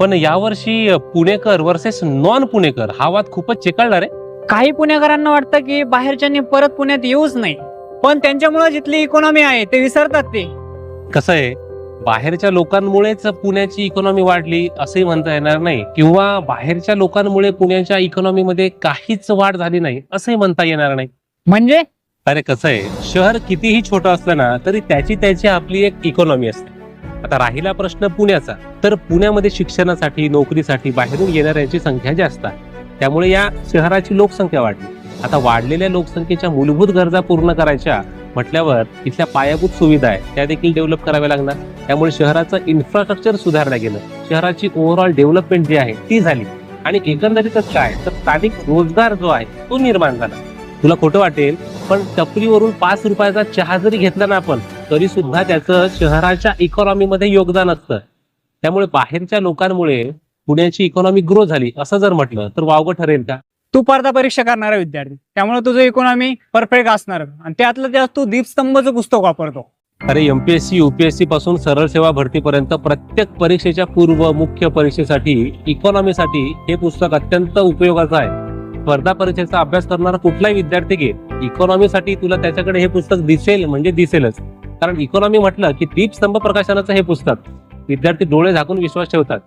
पण यावर्षी पुणेकर versus non पुणेकर हा वाद खूपच चिकळला रे काही पुणेकरांना वाटतं की बाहेरच्यांनी परत पुण्यात येऊच नाही. पण त्यांच्यामुळे जिथली इकॉनॉमी आहे ते विसरतात ते. कसं आहे बाहेरच्या लोकांमुळेच पुण्याची इकॉनॉमी वाढली असंही म्हणता येणार नाही. किंवा बाहेरच्या लोकांमुळे पुण्याच्या इकॉनॉमीमध्ये काहीच वाढ झाली नाही असंही म्हणता येणार नाही. म्हणजे? अरे कसं आहे शहर कितीही छोटं असलं ना तरी त्याची त्याची आपली एक इकॉनॉमी असते. आता राहिला प्रश्न पुण्याचा. तर पुण्यामध्ये शिक्षणासाठी नोकरीसाठी बाहेरून येणाऱ्यांची संख्या जास्त आहे. त्यामुळे या शहराची लोकसंख्या वाढली. आता वाढलेल्या लोकसंख्येच्या मूलभूत गरजा पूर्ण करायच्या म्हटल्यावर इथल्या पायाभूत सुविधा आहे त्या देखील डेव्हलप कराव्या लागणार. त्यामुळे शहराचं इन्फ्रास्ट्रक्चर सुधारलं गेलं. शहराची ओव्हरऑल डेव्हलपमेंट जी आहे ती झाली. आणि एकंदरीतच काय तर स्थानिक रोजगार जो आहे तो निर्माण झाला. तुला खोटं वाटेल पण टपरीवरून पाच रुपयाचा चहा जरी घेतला ना आपण तरी सुद्धा त्याचं शहराच्या इकॉनॉमीमध्ये योगदान असतं. त्यामुळे बाहेरच्या लोकांमुळे पुण्याची इकॉनॉमी ग्रो झाली असं जर म्हटलं तर वावगं ठरेल का? तू स्पर्धा परीक्षा करणारा विद्यार्थी. त्यामुळे तुझं इकॉनॉमी परफेक्ट असणार. आणि त्यातलं त्यात तू दीपस्तंभचं पुस्तक वापरतो. अरे एमपीएससी युपीएससी पासून सरळ सेवा भरतीपर्यंत प्रत्येक परीक्षेच्या पूर्व मुख्य परीक्षेसाठी इकॉनॉमीसाठी हे पुस्तक अत्यंत उपयोगाचं आहे. स्पर्धा परीक्षेचा अभ्यास करणारा कुठलाही विद्यार्थी घे इकॉनॉमीसाठी तुला त्याच्याकडे हे पुस्तक दिसेल म्हणजे दिसेलच. कारण इकॉनॉमी म्हटलं की दीपस्तंभ प्रकाशनाचं हे पुस्तक. विद्यार्थी डोळे झाकून विश्वास ठेवतात.